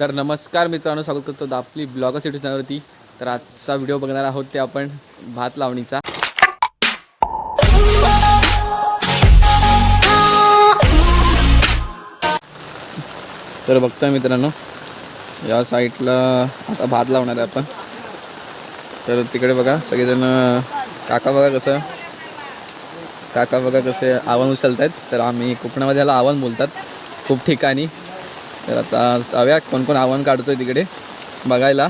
तर नमस्कार मित्रांनो स्वागत करतो आपली ब्लॉगर्स युट्यूब चॅनलवरती तर आजचा व्हिडिओ बघणार आहोत ते आपण भात लावणीचा. तर बघतोय मित्रांनो या साईडला आता भात लावणार आहे आपण. तर तिकडे बघा सगळेजण काका बघा कसं काका बघा कसे आव्हान उचलत आहेत तर आम्ही कोकणामध्ये याला आव्हान बोलतात. खूप ठिकाणी. तर आता जाऊया. कोण कोण आव्हान काढतोय तिकडे? बघायला.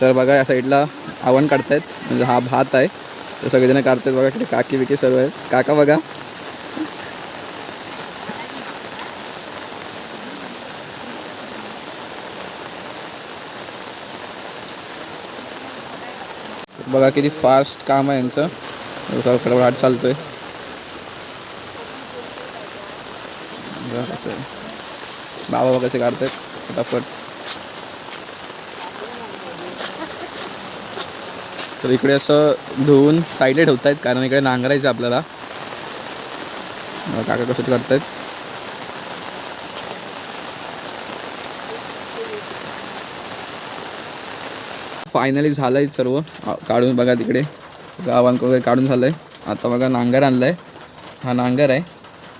तर बघा या साईडला आव्हान काढतायत. म्हणजे हा भात आहे. तर सगळेजण काढतायत बघा इकडे काकी विकी सर्व आहेत. काका बघा. बघा किती फास्ट काम आहे यांचं. जसं कडबडाट चालतोय. बघा बाबा बाबा कसे काढतात फटाफट. तर इकडे असं धुवून साईडला ठेवतायत कारण इकडे नांगरायचं आपल्याला. काका कसं करतायत. फायनली झालं आहे सर्व काढून बघा तिकडे. गावांकडे वगैरे काढून झालं आहे आता बघा नांगर आणलाय. आहे हा नांगर आहे.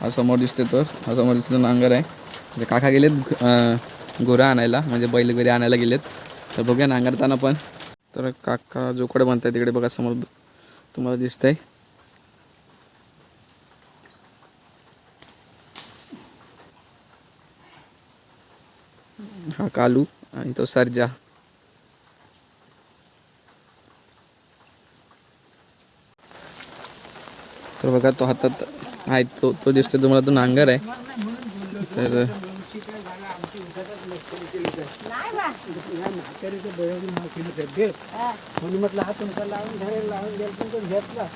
हा समोर दिसते तर. हा समोर दिसतो नांगर आहे. म्हणजे काका गेलेत गोरा आणायला म्हणजे बैल वगैरे आणायला गेलेत. तर बघूया नांगरताना पण. तर काका जोकडे आहे तिकडे बघा समोर तुम्हाला दिसतंय. हा कालू आणि तो सरजा. तर बघा तो हातात आहे तो तो दिसतोय तुम्हाला तो नांगर आहे. तर म्हणून म्हटलं हा तुमचा लावून घरी लावून गेल पण तो घेतला.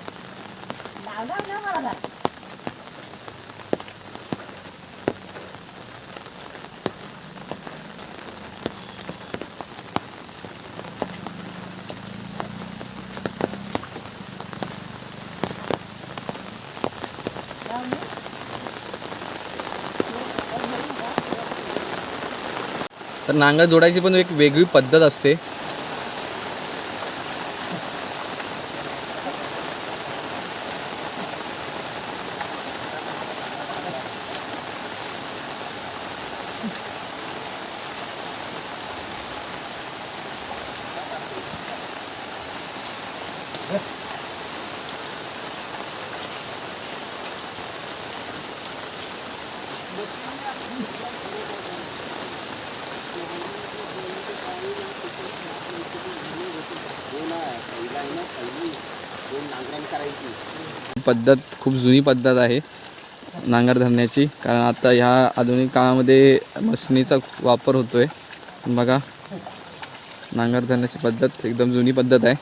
नांगर जोडायची पण एक वेगळी पद्धत असते. पद्धत खूप जुनी पद्धत आहे नांगर धरण्याची. कारण आता ह्या आधुनिक काळामध्ये मशनीचा वापर होतोय. बघा नांगर धरण्याची पद्धत एकदम जुनी पद्धत आहे.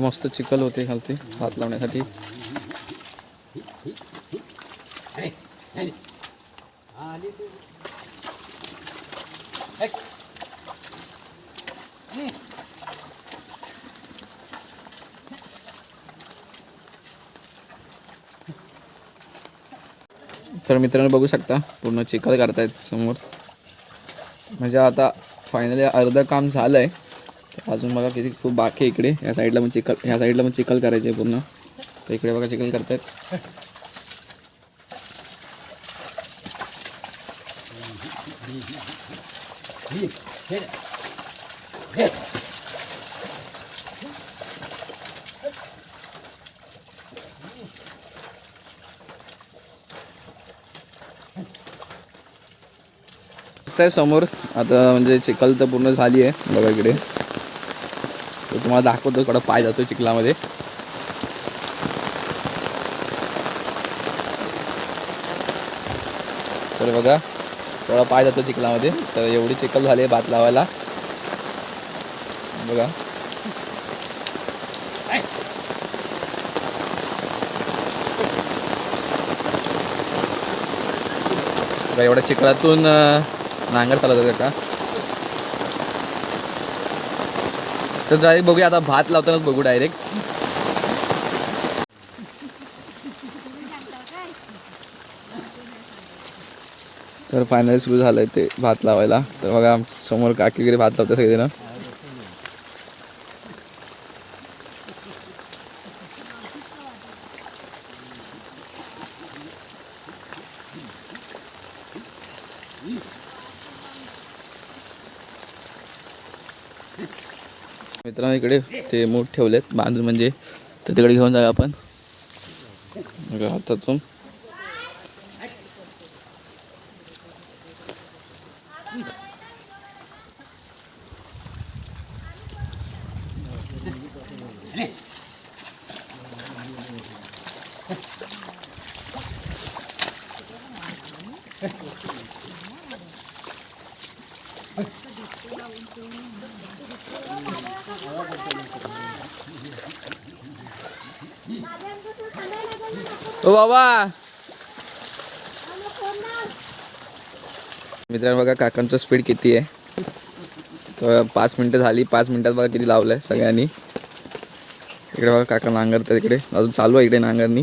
मस्त चिखल होते खालती हात लावण्यासाठी. तर मित्रांनो बघू शकता पूर्ण चिखल करतायत समोर. म्हणजे आता फायनली अर्धं काम झालं आहे अजून बघा किती खूप बाकी आहे इकडे. या साईडला मग चिखल ह्या साईडला मग चिखल करायचे पूर्ण. तर इकडे बघा चिखल करतायत. आहे समोर. आता म्हणजे चिखल तर पूर्ण झाली आहे. बघा इकडे. तर तुम्हाला दाखवतो कडं पाय जातो चिखलामध्ये. तर बघा थोडा पाय जातो चिखलामध्ये. तर एवढी चिखल झाली आहे भात लावायला. बघा. बघा, एवढ्या चिखलातून नांगर चालत का? तर डायरेक्ट बघूया आता भात लावतानाच बघू डायरेक्ट तर फायनली सुरू झालंय ते भात लावायला. तर बघा आमच्यासमोर काकी वगैरे भात लावते सगळे ना मित्रांनो इकडे ते मूठ ठेवलेत बांधून म्हणजे तर तिकडे घेऊन जाऊया आपण. हातातून हातातून. ओ बाबा. मित्रांनो बघा काकांचं स्पीड किती आहे. तर पाच मिनटं झाली पाच मिनटात बघा किती लावलं आहे सगळ्यांनी. इकडे बघा काका नांगरतात इकडे. अजून चालू आहे इकडे नांगरणी.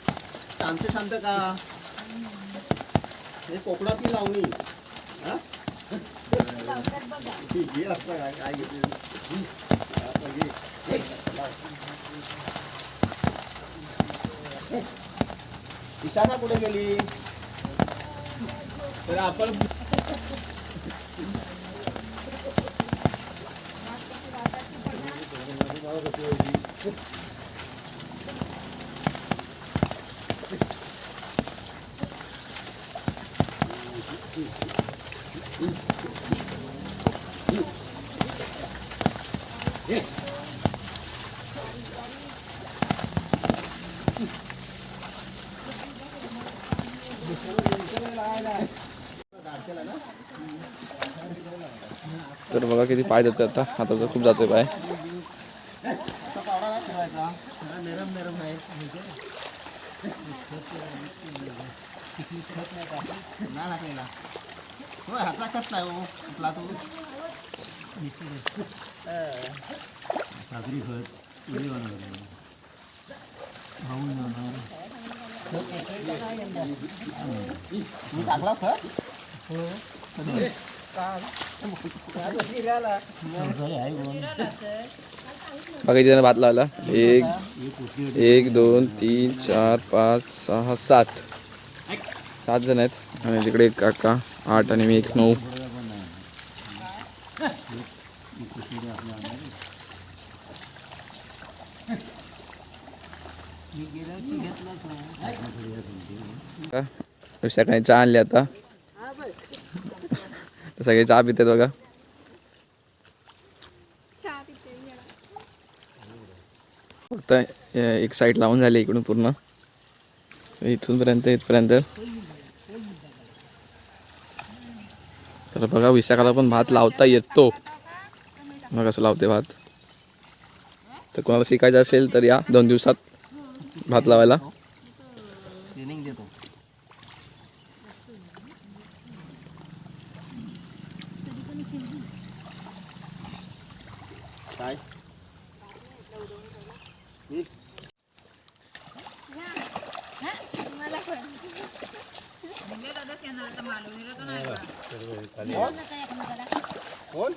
शांत शांत का? हे कोकणातली लावणी. हा? घे असतं काय काय घेते. विशाखा कुठे गेली? तर आपण तर बघा किती पाय देते आता. आता तर खूप जातोय पाय. आता पावडा नाही मी टाकला बघा जण भात लावला. एक एक दोन तीन चार पाच सहा सात. सात जण आहेत. आणि तिकडे एक काका आठ आणि मी एक नऊ. सकाळी चहा आणली आता. सगळे चहा पितात बघा. फक्त एक साईड लावून झाली इकडून पूर्ण. इथूनपर्यंत इथपर्यंत. तर बघा विशाखाला पण भात लावता येतो. मग कसं लावते भात. तर कोणाला शिकायचं असेल तर या दोन दिवसात भात लावायला. कोण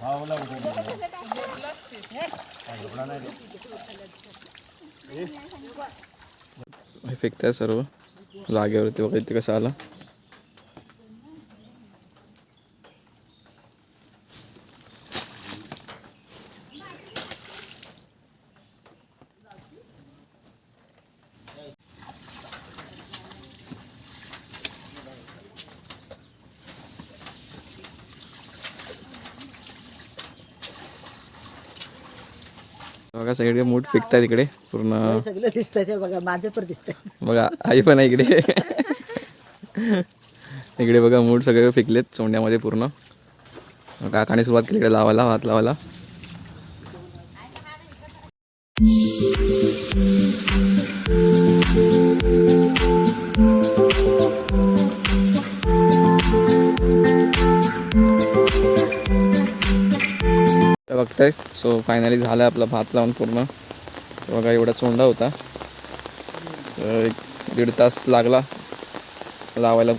भावला सर्व. जागेवरती बघा इथे कसं आला. बघा सगळे मूठ फेकताय तिकडे पूर्ण. सगळं दिसतंय ते बघा माझं पण दिसतंय. बघा आई पण आहे इकडे. इकडे बघा मूड सगळे फेकलेत चोंड्यामध्ये पूर्ण. काकाने सुरुवात केली इकडे लावायला हात लावायला. तर बघताय सो फायनली झालं आपला भात लावून पूर्ण. बघा एवढा चोंडा होता. एक दीड तास लागला लावायला.